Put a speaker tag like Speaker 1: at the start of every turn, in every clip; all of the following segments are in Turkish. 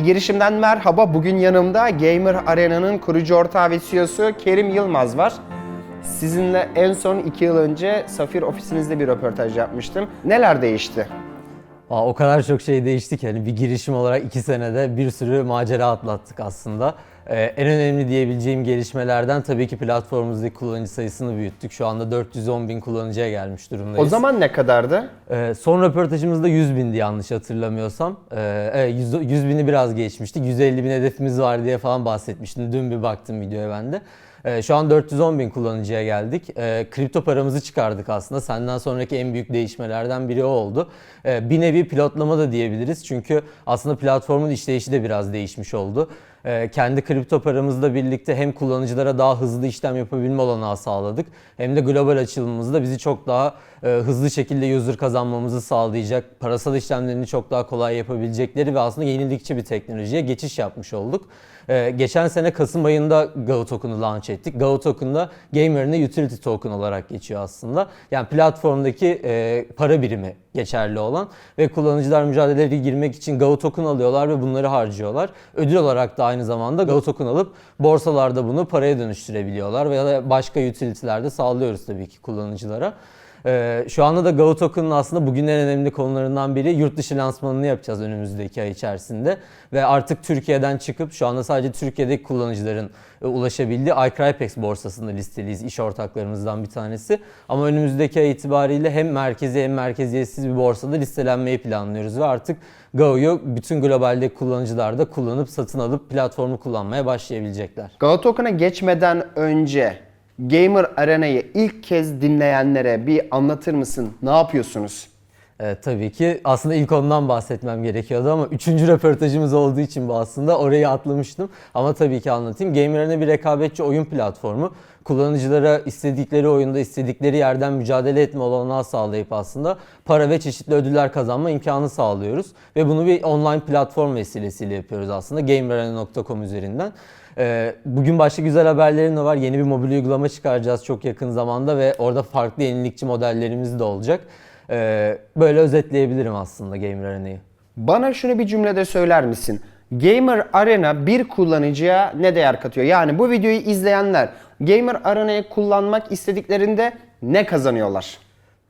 Speaker 1: E-Girişim'den merhaba. Bugün yanımda Gamer Arena'nın kurucu ortağı ve CEO'su Kerim Yılmaz var. Sizinle en son 2 yıl önce Safir ofisinizde bir röportaj yapmıştım. Neler değişti?
Speaker 2: Aa, o kadar çok şey değişti ki hani bir girişim olarak iki senede bir sürü macera atlattık aslında. Ee, en önemli diyebileceğim gelişmelerden tabii ki platformumuzdaki kullanıcı sayısını büyüttük. Şu anda 410 bin kullanıcıya gelmiş durumdayız.
Speaker 1: O zaman ne kadardı?
Speaker 2: Ee, son röportajımızda 100 bindi yanlış hatırlamıyorsam. Ee, evet, 100, 100 bini biraz geçmiştik. 150 bin hedefimiz var diye falan bahsetmiştim. Dün bir baktım videoya ben de. Ee, şu an 410 bin kullanıcıya geldik. Ee, kripto paramızı çıkardık aslında. Senden sonraki en büyük değişmelerden biri o oldu. Ee, bir nevi pilotlama da diyebiliriz. Çünkü aslında platformun işleyişi de biraz değişmiş oldu. Ee, kendi kripto paramızla birlikte hem kullanıcılara daha hızlı işlem yapabilme olanağı sağladık. Hem de global açılımımızda bizi çok daha e, hızlı şekilde user kazanmamızı sağlayacak, parasal işlemlerini çok daha kolay yapabilecekleri ve aslında yenilikçi bir teknolojiye geçiş yapmış olduk. Ee, geçen sene Kasım ayında Gao Token'ı launch ettik. Gao Token da Gamer'ine utility token olarak geçiyor aslında. Yani platformdaki e, para birimi geçerli olan ve kullanıcılar mücadelelere girmek için Gao Token alıyorlar ve bunları harcıyorlar. Ödül olarak da aynı zamanda Gao Token alıp borsalarda bunu paraya dönüştürebiliyorlar veya başka utility'lerde sağlıyoruz tabii ki kullanıcılara. Ee, şu anda da Gao Token'ın aslında bugün en önemli konularından biri yurt dışı lansmanını yapacağız önümüzdeki ay içerisinde. Ve artık Türkiye'den çıkıp şu anda sadece Türkiye'deki kullanıcıların e, ulaşabildiği iCrypex borsasında listeliyiz iş ortaklarımızdan bir tanesi. Ama önümüzdeki ay itibariyle hem merkezi hem merkeziyetsiz bir borsada listelenmeyi planlıyoruz ve artık Gao'yu bütün globaldeki kullanıcılar da kullanıp satın alıp platformu kullanmaya başlayabilecekler.
Speaker 1: Gao Token'a geçmeden önce Gamer Arena'yı ilk kez dinleyenlere bir anlatır mısın? Ne yapıyorsunuz?
Speaker 2: Evet, tabii ki aslında ilk ondan bahsetmem gerekiyordu ama üçüncü röportajımız olduğu için bu aslında orayı atlamıştım. Ama tabii ki anlatayım. Gamer Arena bir rekabetçi oyun platformu. Kullanıcılara istedikleri oyunda istedikleri yerden mücadele etme olanağı sağlayıp aslında para ve çeşitli ödüller kazanma imkanı sağlıyoruz. Ve bunu bir online platform vesilesiyle yapıyoruz aslında gamerarena.com üzerinden. Ee, Bugün başka güzel haberlerim de var. Yeni bir mobil uygulama çıkaracağız çok yakın zamanda ve orada farklı yenilikçi modellerimiz de olacak. Ee, Böyle özetleyebilirim aslında Gamer Arena'yı.
Speaker 1: Bana şunu bir cümlede söyler misin? Gamer Arena bir kullanıcıya ne değer katıyor? Yani bu videoyu izleyenler Gamer Arena'yı kullanmak istediklerinde ne kazanıyorlar?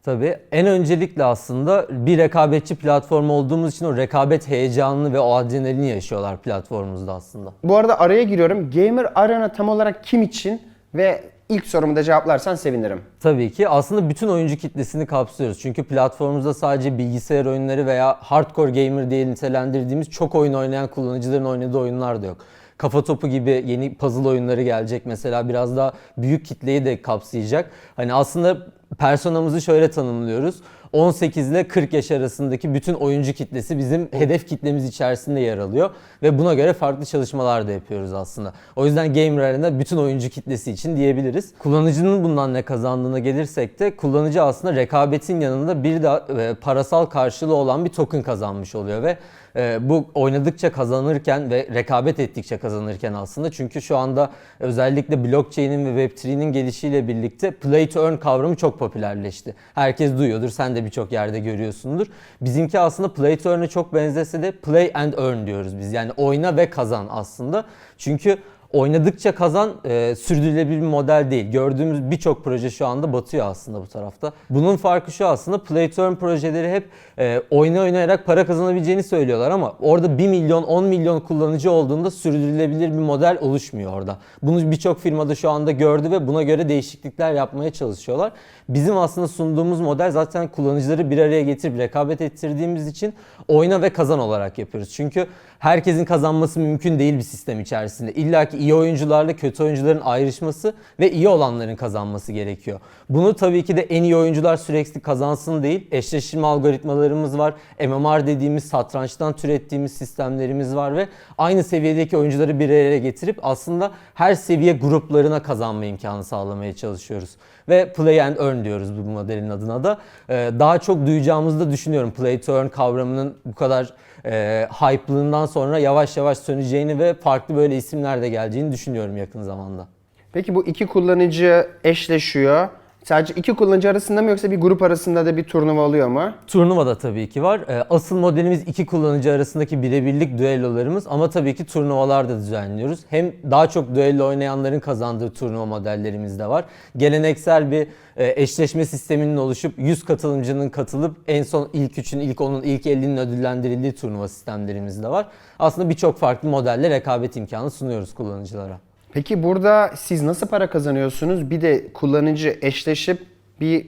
Speaker 2: Tabii en öncelikle aslında bir rekabetçi platform olduğumuz için o rekabet heyecanını ve o adrenalini yaşıyorlar platformumuzda aslında.
Speaker 1: Bu arada araya giriyorum. Gamer Arena tam olarak kim için ve ilk sorumu da cevaplarsan sevinirim.
Speaker 2: Tabii ki aslında bütün oyuncu kitlesini kapsıyoruz. Çünkü platformumuzda sadece bilgisayar oyunları veya hardcore gamer diye nitelendirdiğimiz çok oyun oynayan kullanıcıların oynadığı oyunlar da yok. Kafa topu gibi yeni puzzle oyunları gelecek mesela biraz daha büyük kitleyi de kapsayacak. Hani aslında personamızı şöyle tanımlıyoruz. 18 ile 40 yaş arasındaki bütün oyuncu kitlesi bizim hedef kitlemiz içerisinde yer alıyor ve buna göre farklı çalışmalar da yapıyoruz aslında. O yüzden Gamer Arena bütün oyuncu kitlesi için diyebiliriz. Kullanıcının bundan ne kazandığına gelirsek de kullanıcı aslında rekabetin yanında bir de e, parasal karşılığı olan bir token kazanmış oluyor ve e, bu oynadıkça kazanırken ve rekabet ettikçe kazanırken aslında çünkü şu anda özellikle blockchain'in ve Web3'nin gelişiyle birlikte play to earn kavramı çok popülerleşti. Herkes duyuyordur, sen de birçok yerde görüyorsundur. Bizimki aslında play to earn'e çok benzese de play and earn diyoruz biz. Yani oyna ve kazan aslında. Çünkü oynadıkça kazan e, sürdürülebilir bir model değil. Gördüğümüz birçok proje şu anda batıyor aslında bu tarafta. Bunun farkı şu aslında play to earn projeleri hep e, oyna oynayarak para kazanabileceğini söylüyorlar ama orada 1 milyon 10 milyon kullanıcı olduğunda sürdürülebilir bir model oluşmuyor orada. Bunu birçok firmada şu anda gördü ve buna göre değişiklikler yapmaya çalışıyorlar. Bizim aslında sunduğumuz model zaten kullanıcıları bir araya getirip rekabet ettirdiğimiz için oyna ve kazan olarak yapıyoruz. Çünkü herkesin kazanması mümkün değil bir sistem içerisinde. İlla ki iyi oyuncularla kötü oyuncuların ayrışması ve iyi olanların kazanması gerekiyor. Bunu tabii ki de en iyi oyuncular sürekli kazansın değil. Eşleştirme algoritmalarımız var. MMR dediğimiz satrançtan türettiğimiz sistemlerimiz var ve aynı seviyedeki oyuncuları bir araya getirip aslında her seviye gruplarına kazanma imkanı sağlamaya çalışıyoruz. Ve play and earn diyoruz bu modelin adına da. Ee, Daha çok duyacağımızı da düşünüyorum. Play to earn kavramının bu kadar e, hype'lığından sonra yavaş yavaş söneceğini ve farklı böyle isimler de geleceğini düşünüyorum yakın zamanda.
Speaker 1: Peki bu iki kullanıcı eşleşiyor. Sadece iki kullanıcı arasında mı yoksa bir grup arasında da bir turnuva oluyor mu?
Speaker 2: Turnuva da tabii ki var. Ee, Asıl modelimiz iki kullanıcı arasındaki birebirlik düellolarımız ama tabii ki turnuvalar da düzenliyoruz. Hem daha çok düello oynayanların kazandığı turnuva modellerimiz de var. Geleneksel bir e, eşleşme sisteminin oluşup 100 katılımcının katılıp en son ilk 3'ün, ilk 10'un, ilk 50'nin ödüllendirildiği turnuva sistemlerimiz de var. Aslında birçok farklı modelle rekabet imkanı sunuyoruz kullanıcılara.
Speaker 1: Peki burada siz nasıl para kazanıyorsunuz? Bir de kullanıcı eşleşip bir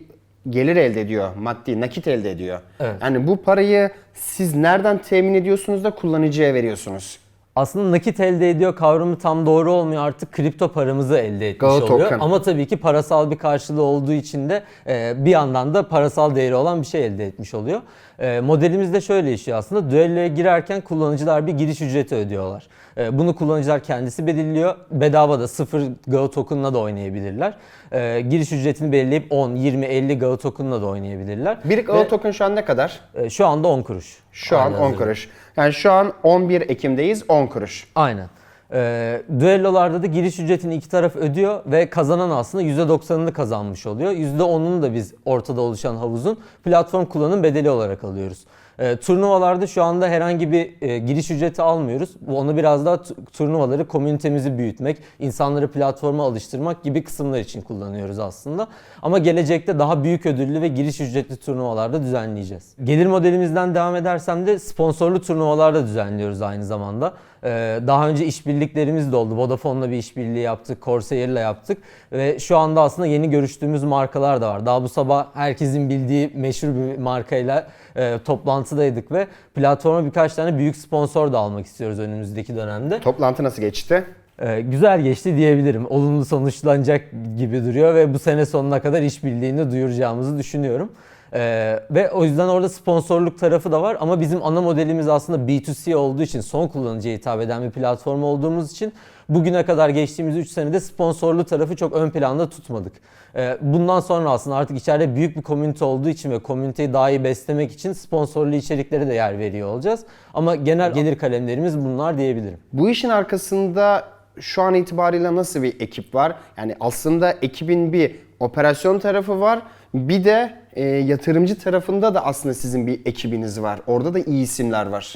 Speaker 1: gelir elde ediyor, maddi nakit elde ediyor.
Speaker 2: Evet.
Speaker 1: Yani bu parayı siz nereden temin ediyorsunuz da kullanıcıya veriyorsunuz?
Speaker 2: Aslında nakit elde ediyor kavramı tam doğru olmuyor artık kripto paramızı elde etmiş
Speaker 1: Go
Speaker 2: oluyor.
Speaker 1: token.
Speaker 2: Ama tabii ki parasal bir karşılığı olduğu için de e, bir yandan da parasal değeri olan bir şey elde etmiş oluyor. E, modelimiz de şöyle işliyor aslında. Düelloya girerken kullanıcılar bir giriş ücreti ödüyorlar. E, bunu kullanıcılar kendisi belirliyor. Bedava da sıfır Go token'la da oynayabilirler. E, giriş ücretini belirleyip 10, 20, 50 Go token'la da oynayabilirler.
Speaker 1: Bir
Speaker 2: Ve,
Speaker 1: Go token şu an ne kadar?
Speaker 2: e, şu anda 10 kuruş.
Speaker 1: Şu an
Speaker 2: Aynen
Speaker 1: 10
Speaker 2: öyle.
Speaker 1: kuruş. Yani şu an 11 Ekim'deyiz 10 kuruş.
Speaker 2: Aynen. Ee, düellolarda da giriş ücretini iki taraf ödüyor ve kazanan aslında %90'ını kazanmış oluyor. %10'unu da biz ortada oluşan havuzun platform kullanım bedeli olarak alıyoruz. Ee, turnuvalarda şu anda herhangi bir e, giriş ücreti almıyoruz. Onu biraz daha tu- turnuvaları, komünitemizi büyütmek, insanları platforma alıştırmak gibi kısımlar için kullanıyoruz aslında. Ama gelecekte daha büyük ödüllü ve giriş ücretli turnuvalarda düzenleyeceğiz. Gelir modelimizden devam edersem de sponsorlu turnuvalar da düzenliyoruz aynı zamanda. Ee, Daha önce işbirliklerimiz de oldu. Vodafone'la bir işbirliği yaptık, Corsair'la yaptık ve şu anda aslında yeni görüştüğümüz markalar da var. Daha bu sabah herkesin bildiği meşhur bir markayla e, toplantıdaydık ve platforma birkaç tane büyük sponsor da almak istiyoruz önümüzdeki dönemde.
Speaker 1: Toplantı nasıl geçti?
Speaker 2: Ee, güzel geçti diyebilirim. Olumlu sonuçlanacak gibi duruyor ve bu sene sonuna kadar işbirliğini duyuracağımızı düşünüyorum. Ee, ve o yüzden orada sponsorluk tarafı da var ama bizim ana modelimiz aslında B2C olduğu için son kullanıcıya hitap eden bir platform olduğumuz için bugüne kadar geçtiğimiz 3 senede sponsorlu tarafı çok ön planda tutmadık. Ee, bundan sonra aslında artık içeride büyük bir komünite olduğu için ve komüniteyi daha iyi beslemek için sponsorlu içeriklere de yer veriyor olacağız. Ama genel gelir kalemlerimiz bunlar diyebilirim.
Speaker 1: Bu işin arkasında şu an itibariyle nasıl bir ekip var? Yani aslında ekibin bir operasyon tarafı var. Bir de e, yatırımcı tarafında da aslında sizin bir ekibiniz var. Orada da iyi isimler var.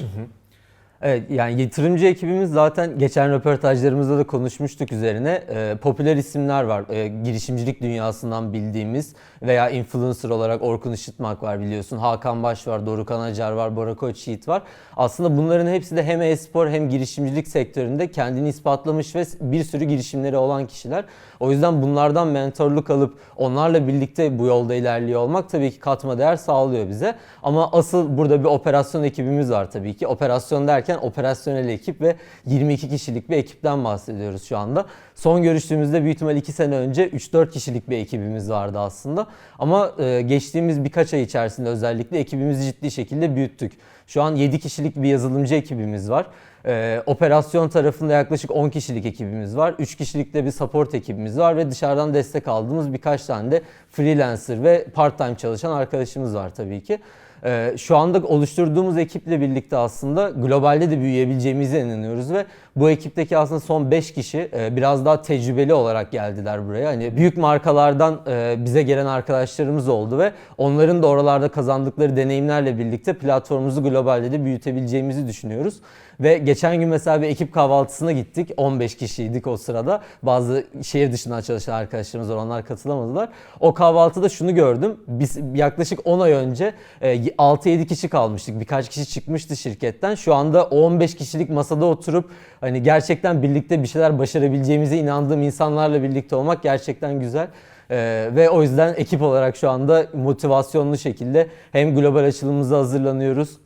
Speaker 2: Evet yani yatırımcı ekibimiz zaten geçen röportajlarımızda da konuşmuştuk üzerine. Ee, popüler isimler var. Ee, girişimcilik dünyasından bildiğimiz veya influencer olarak Orkun Işıtmak var biliyorsun. Hakan Baş var, Dorukhan Acar var, Bora Koç var. Aslında bunların hepsi de hem e-spor hem girişimcilik sektöründe kendini ispatlamış ve bir sürü girişimleri olan kişiler. O yüzden bunlardan mentorluk alıp onlarla birlikte bu yolda ilerliyor olmak tabii ki katma değer sağlıyor bize. Ama asıl burada bir operasyon ekibimiz var tabii ki. Operasyon derken operasyonel ekip ve 22 kişilik bir ekipten bahsediyoruz şu anda. Son görüştüğümüzde büyük ihtimal 2 sene önce 3-4 kişilik bir ekibimiz vardı aslında. Ama e, geçtiğimiz birkaç ay içerisinde özellikle ekibimizi ciddi şekilde büyüttük. Şu an 7 kişilik bir yazılımcı ekibimiz var. Ee, operasyon tarafında yaklaşık 10 kişilik ekibimiz var. 3 kişilik de bir support ekibimiz var ve dışarıdan destek aldığımız birkaç tane de freelancer ve part-time çalışan arkadaşımız var tabii ki. Ee, şu anda oluşturduğumuz ekiple birlikte aslında globalde de büyüyebileceğimize inanıyoruz ve bu ekipteki aslında son 5 kişi e, biraz daha tecrübeli olarak geldiler buraya. Hani büyük markalardan e, bize gelen arkadaşlarımız oldu ve onların da oralarda kazandıkları deneyimlerle birlikte platformumuzu globalde de büyütebileceğimizi düşünüyoruz. Ve geçen gün mesela bir ekip kahvaltısına gittik. 15 kişiydik o sırada. Bazı şehir dışından çalışan arkadaşlarımız var. Katılamadılar. O kahvaltıda şunu gördüm. Biz yaklaşık 10 ay önce e, 6-7 kişi kalmıştık. Birkaç kişi çıkmıştı şirketten. Şu anda o 15 kişilik masada oturup hani gerçekten birlikte bir şeyler başarabileceğimize inandığım insanlarla birlikte olmak gerçekten güzel. Ee, ve o yüzden ekip olarak şu anda motivasyonlu şekilde hem global açılımımıza hazırlanıyoruz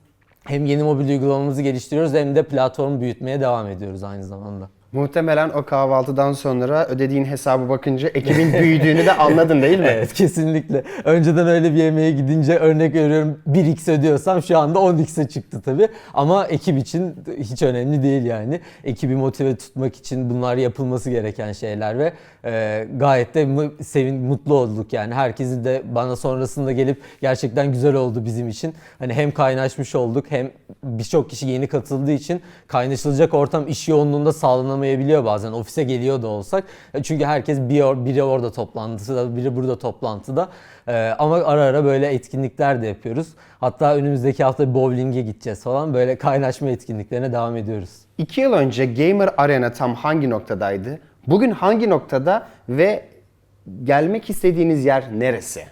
Speaker 2: hem yeni mobil uygulamamızı geliştiriyoruz hem de platformu büyütmeye devam ediyoruz aynı zamanda.
Speaker 1: Muhtemelen o kahvaltıdan sonra ödediğin hesabı bakınca ekibin büyüdüğünü de anladın değil mi?
Speaker 2: Evet kesinlikle. Önceden öyle bir yemeğe gidince örnek veriyorum 1x ödüyorsam şu anda 10x'e çıktı tabii. Ama ekip için hiç önemli değil yani. Ekibi motive tutmak için bunlar yapılması gereken şeyler ve e, gayet de sevin mutlu olduk yani. Herkesin de bana sonrasında gelip gerçekten güzel oldu bizim için. Hani hem kaynaşmış olduk hem birçok kişi yeni katıldığı için kaynaşılacak ortam iş yoğunluğunda sağlanamayabilir ulaşılamayabiliyor bazen. Ofise geliyor da olsak. E, Çünkü herkes bir or- biri orada toplantıda, biri burada toplantıda. E, ama ara ara böyle etkinlikler de yapıyoruz. Hatta önümüzdeki hafta bowling'e gideceğiz falan. Böyle kaynaşma etkinliklerine devam ediyoruz.
Speaker 1: İki yıl önce Gamer Arena tam hangi noktadaydı? Bugün hangi noktada ve gelmek istediğiniz yer neresi?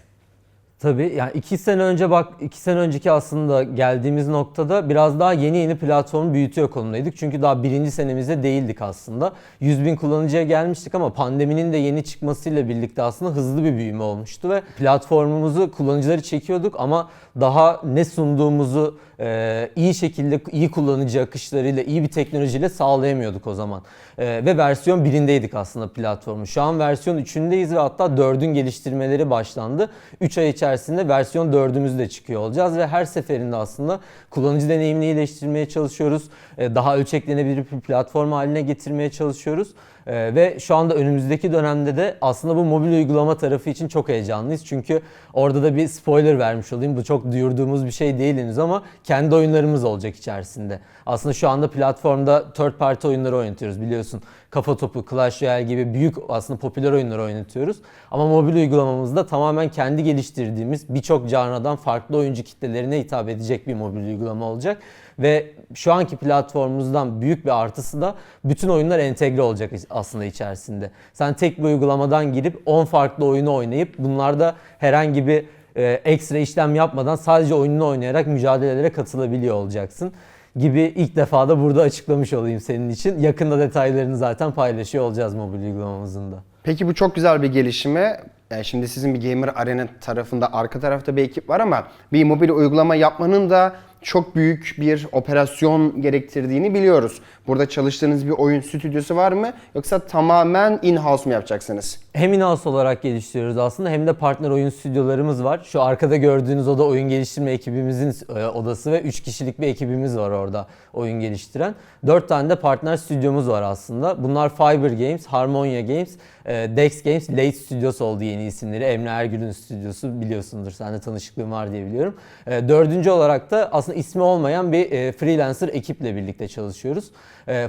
Speaker 2: Tabii yani iki sene önce bak iki sene önceki aslında geldiğimiz noktada biraz daha yeni yeni platformu büyütüyor konumdaydık. Çünkü daha birinci senemizde değildik aslında. 100 bin kullanıcıya gelmiştik ama pandeminin de yeni çıkmasıyla birlikte aslında hızlı bir büyüme olmuştu ve platformumuzu kullanıcıları çekiyorduk ama daha ne sunduğumuzu e, iyi şekilde iyi kullanıcı akışlarıyla iyi bir teknolojiyle sağlayamıyorduk o zaman. E, ve versiyon birindeydik aslında platformu. Şu an versiyon 3'ündeyiz ve hatta 4'ün geliştirmeleri başlandı. 3 ay içerisinde versiyon 4'ümüz de çıkıyor olacağız ve her seferinde aslında kullanıcı deneyimini iyileştirmeye çalışıyoruz. E, daha ölçeklenebilir bir platform haline getirmeye çalışıyoruz. Ee, ve şu anda önümüzdeki dönemde de aslında bu mobil uygulama tarafı için çok heyecanlıyız. Çünkü orada da bir spoiler vermiş olayım. Bu çok duyurduğumuz bir şey değil henüz ama kendi oyunlarımız olacak içerisinde. Aslında şu anda platformda third party oyunları oynatıyoruz biliyorsun. Kafa Topu, Clash Royale gibi büyük aslında popüler oyunları oynatıyoruz. Ama mobil uygulamamızda tamamen kendi geliştirdiğimiz birçok canlıdan farklı oyuncu kitlelerine hitap edecek bir mobil uygulama olacak. Ve şu anki platformumuzdan büyük bir artısı da bütün oyunlar entegre olacak aslında içerisinde. Sen tek bir uygulamadan girip 10 farklı oyunu oynayıp bunlarda herhangi bir e, ekstra işlem yapmadan sadece oyununu oynayarak mücadelelere katılabiliyor olacaksın gibi ilk defa da burada açıklamış olayım senin için. Yakında detaylarını zaten paylaşıyor olacağız mobil uygulamamızın da.
Speaker 1: Peki bu çok güzel bir gelişime. Yani şimdi sizin bir Gamer Arena tarafında arka tarafta bir ekip var ama bir mobil uygulama yapmanın da çok büyük bir operasyon gerektirdiğini biliyoruz. Burada çalıştığınız bir oyun stüdyosu var mı yoksa tamamen in-house mu yapacaksınız?
Speaker 2: Hem in-house olarak geliştiriyoruz aslında hem de partner oyun stüdyolarımız var. Şu arkada gördüğünüz oda oyun geliştirme ekibimizin e, odası ve 3 kişilik bir ekibimiz var orada oyun geliştiren. 4 tane de partner stüdyomuz var aslında. Bunlar Fiber Games, Harmonia Games, e, Dex Games, Late Studios oldu yeni isimleri. Emre Ergül'ün stüdyosu biliyorsundur. Sen de tanışıklığın var diye biliyorum. E, Dördüncü olarak da aslında ismi olmayan bir freelancer ekiple birlikte çalışıyoruz.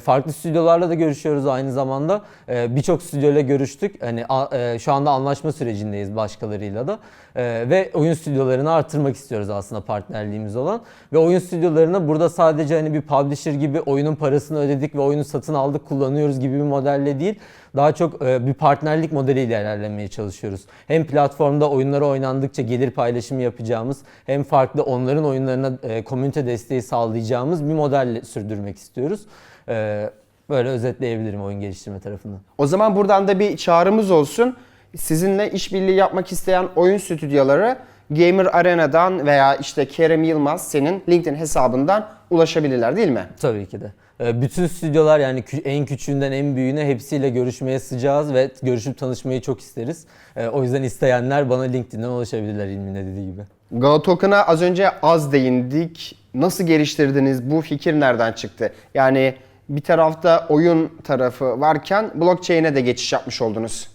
Speaker 2: Farklı stüdyolarla da görüşüyoruz aynı zamanda. Birçok stüdyoyla görüştük. Hani e, şu anda anlaşma sürecindeyiz başkalarıyla da. E, Ve oyun stüdyolarını artırmak istiyoruz aslında partnerliğimiz olan. Ve oyun stüdyolarına burada sadece hani bir publisher gibi oyunun parasını ödedik ve oyunu satın aldık kullanıyoruz gibi bir modelle değil. Daha çok e, bir partnerlik modeliyle ilerlemeye çalışıyoruz. Hem platformda oyunları oynandıkça gelir paylaşımı yapacağımız hem farklı onların oyunlarına e, komünite desteği sağlayacağımız bir modelle sürdürmek istiyoruz. Böyle özetleyebilirim oyun geliştirme tarafını.
Speaker 1: O zaman buradan da bir çağrımız olsun. Sizinle işbirliği yapmak isteyen oyun stüdyoları Gamer Arena'dan veya işte Kerem Yılmaz senin LinkedIn hesabından ulaşabilirler değil mi?
Speaker 2: Tabii ki de. E, Bütün stüdyolar yani en küçüğünden en büyüğüne hepsiyle görüşmeye sıcağız ve görüşüp tanışmayı çok isteriz. E, O yüzden isteyenler bana LinkedIn'den ulaşabilirler İlmin de dediği gibi.
Speaker 1: Go Token'a az önce az değindik. Nasıl geliştirdiniz? Bu fikir nereden çıktı? Yani bir tarafta oyun tarafı varken blockchain'e de geçiş yapmış oldunuz.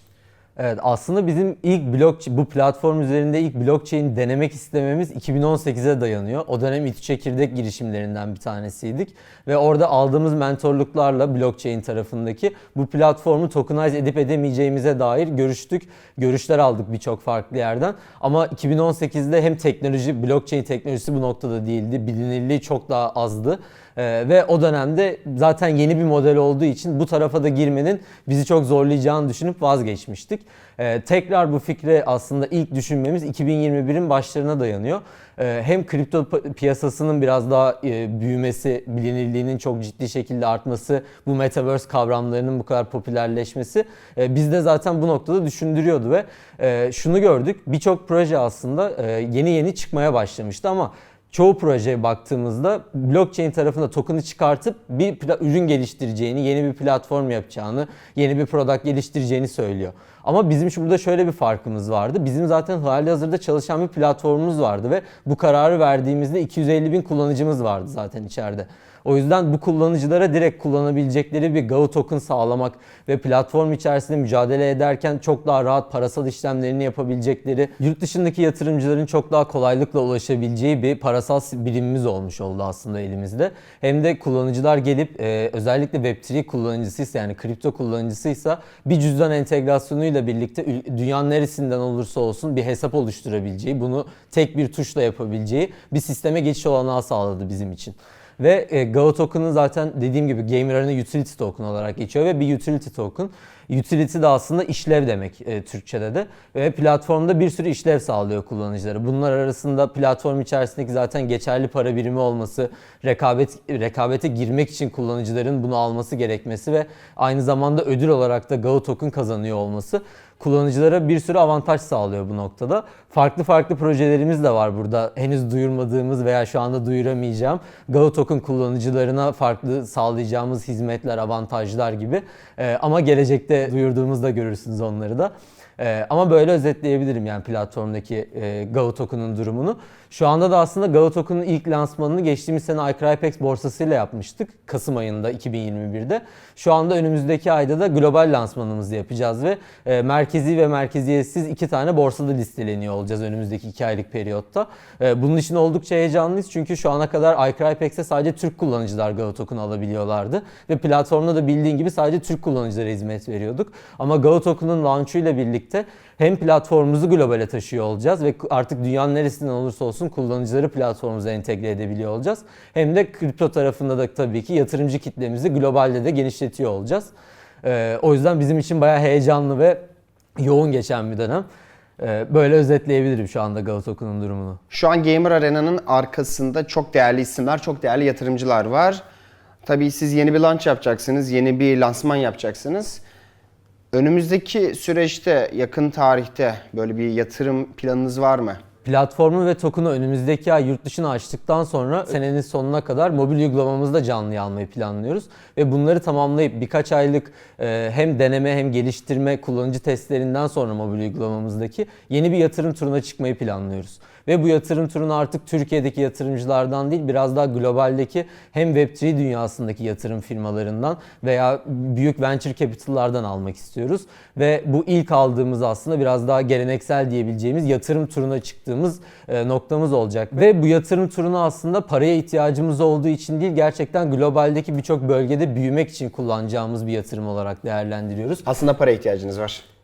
Speaker 2: Evet aslında bizim ilk blok bu platform üzerinde ilk blockchain denemek istememiz 2018'e dayanıyor. O dönem İTÜ Çekirdek girişimlerinden bir tanesiydik ve orada aldığımız mentorluklarla blockchain tarafındaki bu platformu tokenize edip edemeyeceğimize dair görüştük. Görüşler aldık birçok farklı yerden. Ama 2018'de hem teknoloji, blockchain teknolojisi bu noktada değildi. Bilinirliği çok daha azdı. Ee, ve o dönemde zaten yeni bir model olduğu için bu tarafa da girmenin bizi çok zorlayacağını düşünüp vazgeçmiştik. Ee, tekrar bu fikre aslında ilk düşünmemiz 2021'in başlarına dayanıyor. Ee, hem kripto piyasasının biraz daha e, büyümesi, bilinirliğinin çok ciddi şekilde artması, bu metaverse kavramlarının bu kadar popülerleşmesi e, biz de zaten bu noktada düşündürüyordu ve e, şunu gördük. Birçok proje aslında e, yeni yeni çıkmaya başlamıştı ama çoğu projeye baktığımızda blockchain tarafında token'ı çıkartıp bir ürün geliştireceğini, yeni bir platform yapacağını, yeni bir product geliştireceğini söylüyor. Ama bizim burada şöyle bir farkımız vardı. Bizim zaten hali hazırda çalışan bir platformumuz vardı ve bu kararı verdiğimizde 250 bin kullanıcımız vardı zaten içeride. O yüzden bu kullanıcılara direkt kullanabilecekleri bir GAU token sağlamak ve platform içerisinde mücadele ederken çok daha rahat parasal işlemlerini yapabilecekleri, yurt dışındaki yatırımcıların çok daha kolaylıkla ulaşabileceği bir parasal birimimiz olmuş oldu aslında elimizde. Hem de kullanıcılar gelip e, özellikle Web3 kullanıcısıysa yani kripto kullanıcısıysa bir cüzdan entegrasyonuyla birlikte ül- dünyanın neresinden olursa olsun bir hesap oluşturabileceği, bunu tek bir tuşla yapabileceği bir sisteme geçiş olanağı sağladı bizim için. Ve e, GAO token'ı zaten dediğim gibi Gamer Arena Utility Token olarak geçiyor ve bir utility token. Utility de aslında işlev demek e, Türkçe'de de ve platformda bir sürü işlev sağlıyor kullanıcılara. Bunlar arasında platform içerisindeki zaten geçerli para birimi olması, rekabet rekabete girmek için kullanıcıların bunu alması gerekmesi ve aynı zamanda ödül olarak da GAO token kazanıyor olması kullanıcılara bir sürü avantaj sağlıyor bu noktada. Farklı farklı projelerimiz de var burada. Henüz duyurmadığımız veya şu anda duyuramayacağım. GAO Token kullanıcılarına farklı sağlayacağımız hizmetler, avantajlar gibi. Ee, ama gelecekte duyurduğumuzda görürsünüz onları da. Ee, ama böyle özetleyebilirim yani platformdaki e, GAO Token'ın durumunu. Şu anda da aslında GAO Token'ın ilk lansmanını geçtiğimiz sene iCrypex borsasıyla yapmıştık. Kasım ayında 2021'de. Şu anda önümüzdeki ayda da global lansmanımızı yapacağız ve e, merkezi ve merkeziyetsiz iki tane borsada listeleniyor olacağız önümüzdeki iki aylık periyotta. E, bunun için oldukça heyecanlıyız çünkü şu ana kadar iCrypex'e sadece Türk kullanıcılar GAO Token alabiliyorlardı. Ve platformda da bildiğin gibi sadece Türk kullanıcılara hizmet veriyorduk. Ama GAO Token'ın launch'uyla birlikte hem platformumuzu globale taşıyor olacağız ve artık dünyanın neresinden olursa olsun kullanıcıları platformumuza entegre edebiliyor olacağız. Hem de kripto tarafında da tabii ki yatırımcı kitlemizi globalde de genişletiyor olacağız. Ee, o yüzden bizim için bayağı heyecanlı ve yoğun geçen bir dönem. Ee, böyle özetleyebilirim şu anda Galatokun'un durumunu.
Speaker 1: Şu an Gamer Arena'nın arkasında çok değerli isimler, çok değerli yatırımcılar var. Tabii siz yeni bir launch yapacaksınız, yeni bir lansman yapacaksınız. Önümüzdeki süreçte, yakın tarihte böyle bir yatırım planınız var mı?
Speaker 2: Platformu ve token'ı önümüzdeki ay yurt dışına açtıktan sonra senenin sonuna kadar mobil uygulamamızı da canlıya almayı planlıyoruz. Ve bunları tamamlayıp birkaç aylık e, hem deneme hem geliştirme kullanıcı testlerinden sonra mobil uygulamamızdaki yeni bir yatırım turuna çıkmayı planlıyoruz. Ve bu yatırım turunu artık Türkiye'deki yatırımcılardan değil biraz daha globaldeki hem Web3 dünyasındaki yatırım firmalarından veya büyük venture capital'lardan almak istiyoruz. Ve bu ilk aldığımız aslında biraz daha geleneksel diyebileceğimiz yatırım turuna çıktığımız e, noktamız olacak. Ve bu yatırım turunu aslında paraya ihtiyacımız olduğu için değil gerçekten globaldeki birçok bölgede büyümek için kullanacağımız bir yatırım olarak değerlendiriyoruz.
Speaker 1: Aslında para ihtiyacınız var.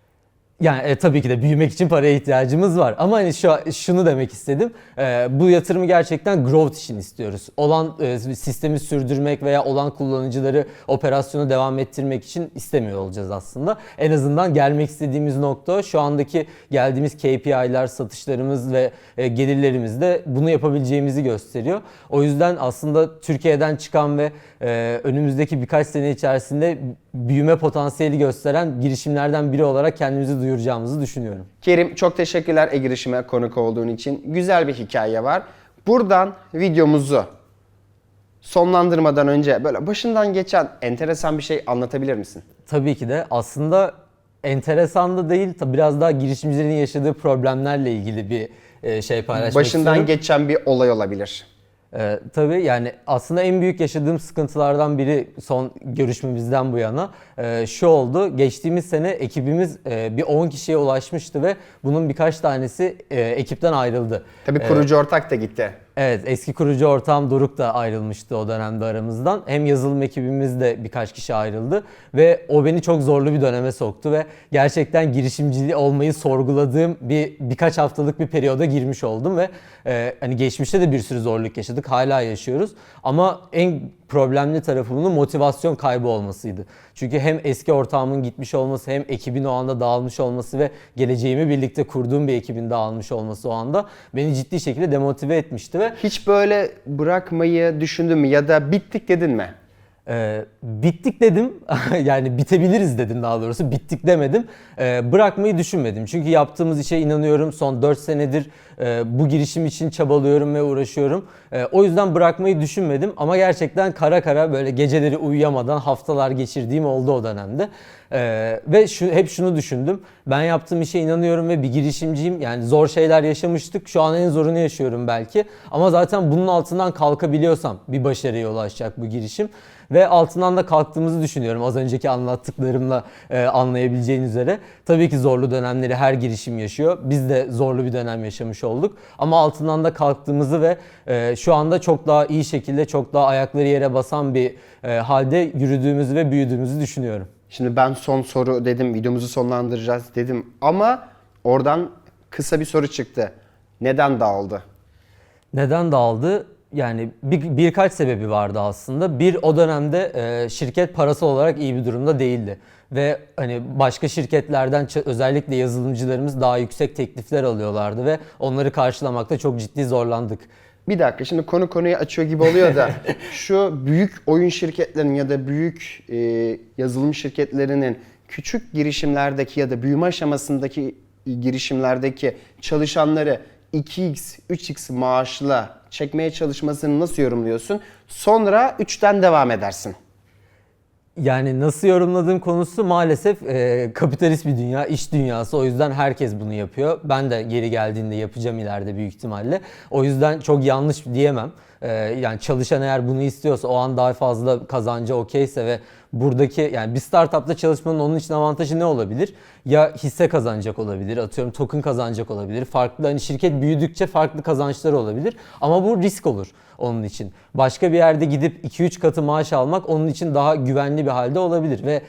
Speaker 2: Yani e, tabii ki de büyümek için paraya ihtiyacımız var. Ama hani şu şunu demek istedim. E, bu yatırımı gerçekten growth için istiyoruz. Olan e, sistemi sürdürmek veya olan kullanıcıları operasyonu devam ettirmek için istemiyor olacağız aslında. En azından gelmek istediğimiz nokta şu andaki geldiğimiz KPI'ler, satışlarımız ve e, gelirlerimiz de bunu yapabileceğimizi gösteriyor. O yüzden aslında Türkiye'den çıkan ve e, önümüzdeki birkaç sene içerisinde büyüme potansiyeli gösteren girişimlerden biri olarak kendimizi duyuracağımızı düşünüyorum.
Speaker 1: Kerim çok teşekkürler e-girişime konuk olduğun için. Güzel bir hikaye var. Buradan videomuzu sonlandırmadan önce böyle başından geçen enteresan bir şey anlatabilir misin?
Speaker 2: Tabii ki de aslında enteresan da değil, biraz daha girişimcilerin yaşadığı problemlerle ilgili bir e, şey paylaşmak
Speaker 1: Başından
Speaker 2: istiyorum.
Speaker 1: geçen bir olay olabilir.
Speaker 2: Ee, tabii yani aslında en büyük yaşadığım sıkıntılardan biri son görüşmemizden bu yana e, şu oldu. Geçtiğimiz sene ekibimiz e, bir 10 kişiye ulaşmıştı ve bunun birkaç tanesi e, ekipten ayrıldı.
Speaker 1: Tabii kurucu ortak da gitti.
Speaker 2: Evet eski kurucu ortağım Doruk da ayrılmıştı o dönemde aramızdan. Hem yazılım ekibimiz de birkaç kişi ayrıldı ve o beni çok zorlu bir döneme soktu ve gerçekten girişimciliği olmayı sorguladığım bir birkaç haftalık bir periyoda girmiş oldum ve e, hani geçmişte de bir sürü zorluk yaşadık hala yaşıyoruz ama en problemli tarafı bunun motivasyon kaybı olmasıydı. Çünkü hem eski ortağımın gitmiş olması hem ekibin o anda dağılmış olması ve geleceğimi birlikte kurduğum bir ekibin dağılmış olması o anda beni ciddi şekilde demotive etmişti ve
Speaker 1: Hiç böyle bırakmayı düşündün mü ya da bittik dedin mi?
Speaker 2: Ee, bittik dedim. yani bitebiliriz dedim daha doğrusu. Bittik demedim. Ee, bırakmayı düşünmedim. Çünkü yaptığımız işe inanıyorum. Son 4 senedir e, bu girişim için çabalıyorum ve uğraşıyorum. E, o yüzden bırakmayı düşünmedim. Ama gerçekten kara kara böyle geceleri uyuyamadan haftalar geçirdiğim oldu o dönemde. E, ve şu, hep şunu düşündüm. Ben yaptığım işe inanıyorum ve bir girişimciyim. Yani zor şeyler yaşamıştık. Şu an en zorunu yaşıyorum belki. Ama zaten bunun altından kalkabiliyorsam bir başarıya ulaşacak bu girişim. Ve altından da kalktığımızı düşünüyorum az önceki anlattıklarımla e, anlayabileceğin üzere. Tabii ki zorlu dönemleri her girişim yaşıyor. Biz de zorlu bir dönem yaşamış olduk. Ama altından da kalktığımızı ve e, şu anda çok daha iyi şekilde, çok daha ayakları yere basan bir e, halde yürüdüğümüzü ve büyüdüğümüzü düşünüyorum.
Speaker 1: Şimdi ben son soru dedim, videomuzu sonlandıracağız dedim ama oradan kısa bir soru çıktı. Neden dağıldı?
Speaker 2: Neden dağıldı? Yani bir, birkaç sebebi vardı aslında. Bir o dönemde e, şirket parasal olarak iyi bir durumda değildi. Ve hani başka şirketlerden özellikle yazılımcılarımız daha yüksek teklifler alıyorlardı ve onları karşılamakta çok ciddi zorlandık.
Speaker 1: Bir dakika şimdi konu konuyu açıyor gibi oluyor da şu büyük oyun şirketlerinin ya da büyük e, yazılım şirketlerinin küçük girişimlerdeki ya da büyüme aşamasındaki girişimlerdeki çalışanları 2x, 3x maaşla çekmeye çalışmasını nasıl yorumluyorsun? Sonra 3'ten devam edersin.
Speaker 2: Yani nasıl yorumladığım konusu maalesef e, kapitalist bir dünya, iş dünyası. O yüzden herkes bunu yapıyor. Ben de geri geldiğinde yapacağım ileride büyük ihtimalle. O yüzden çok yanlış diyemem. E, yani çalışan eğer bunu istiyorsa, o an daha fazla kazancı okeyse ve buradaki yani bir startupta çalışmanın onun için avantajı ne olabilir? Ya hisse kazanacak olabilir, atıyorum token kazanacak olabilir. Farklı hani şirket büyüdükçe farklı kazançları olabilir. Ama bu risk olur onun için. Başka bir yerde gidip 2-3 katı maaş almak onun için daha güvenli bir halde olabilir ve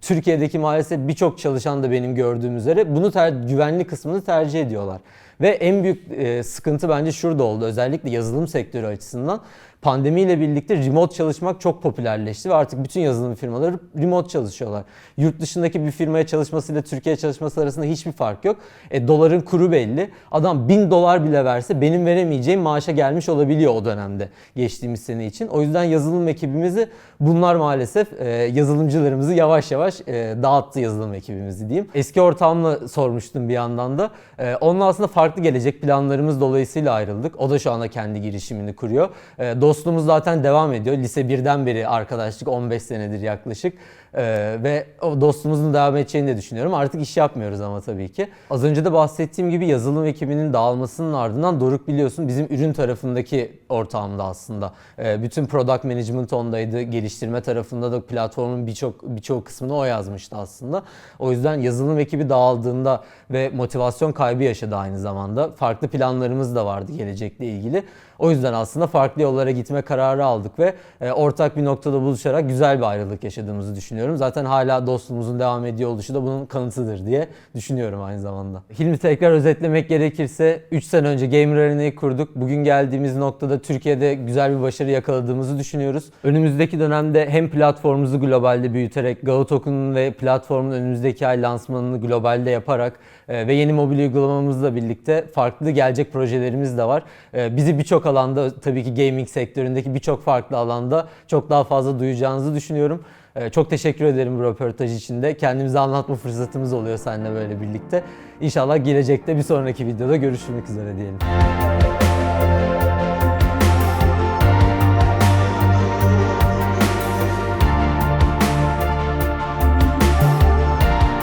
Speaker 2: Türkiye'deki maalesef birçok çalışan da benim gördüğüm üzere bunu ter- güvenli kısmını tercih ediyorlar. Ve en büyük e, sıkıntı bence şurada oldu özellikle yazılım sektörü açısından. Pandemiyle birlikte remote çalışmak çok popülerleşti ve artık bütün yazılım firmaları remote çalışıyorlar. Yurt dışındaki bir firmaya çalışmasıyla Türkiye çalışması arasında hiçbir fark yok. E, doların kuru belli. Adam 1000 dolar bile verse benim veremeyeceğim maaşa gelmiş olabiliyor o dönemde geçtiğimiz sene için. O yüzden yazılım ekibimizi bunlar maalesef e, yazılımcılarımızı yavaş yavaş e, dağıttı yazılım ekibimizi diyeyim. Eski ortamla sormuştum bir yandan da. E, onunla aslında farklı gelecek planlarımız dolayısıyla ayrıldık. O da şu anda kendi girişimini kuruyor. E, dostluğumuz zaten devam ediyor. Lise 1'den beri arkadaşlık 15 senedir yaklaşık. E, ve o dostluğumuzun devam edeceğini de düşünüyorum. Artık iş yapmıyoruz ama tabii ki. Az önce de bahsettiğim gibi yazılım ekibinin dağılmasının ardından Doruk biliyorsun bizim ürün tarafındaki ortağımdı aslında. E, bütün product management ondaydı. Geliştirme tarafında da platformun birçok birçok kısmını o yazmıştı aslında. O yüzden yazılım ekibi dağıldığında ve motivasyon kaybı yaşadı aynı zamanda. Farklı planlarımız da vardı gelecekle ilgili. O yüzden aslında farklı yollara gitme kararı aldık ve e, ortak bir noktada buluşarak güzel bir ayrılık yaşadığımızı düşünüyorum. Zaten hala dostluğumuzun devam ediyor oluşu da bunun kanıtıdır diye düşünüyorum aynı zamanda. Hilmi tekrar özetlemek gerekirse 3 sene önce Gamer Arena'yı kurduk. Bugün geldiğimiz noktada Türkiye'de güzel bir başarı yakaladığımızı düşünüyoruz. Önümüzdeki dönemde hem platformumuzu globalde büyüterek, Gautokun'un ve platformun önümüzdeki ay lansmanını globalde yaparak e, ve yeni mobil uygulamamızla birlikte farklı gelecek projelerimiz de var. E, bizi birçok alanda tabii ki gaming sektöründeki birçok farklı alanda çok daha fazla duyacağınızı düşünüyorum. E, Çok teşekkür ederim bu röportaj için de. Kendimizi anlatma fırsatımız oluyor seninle böyle birlikte. İnşallah gelecekte bir sonraki videoda görüşmek üzere diyelim.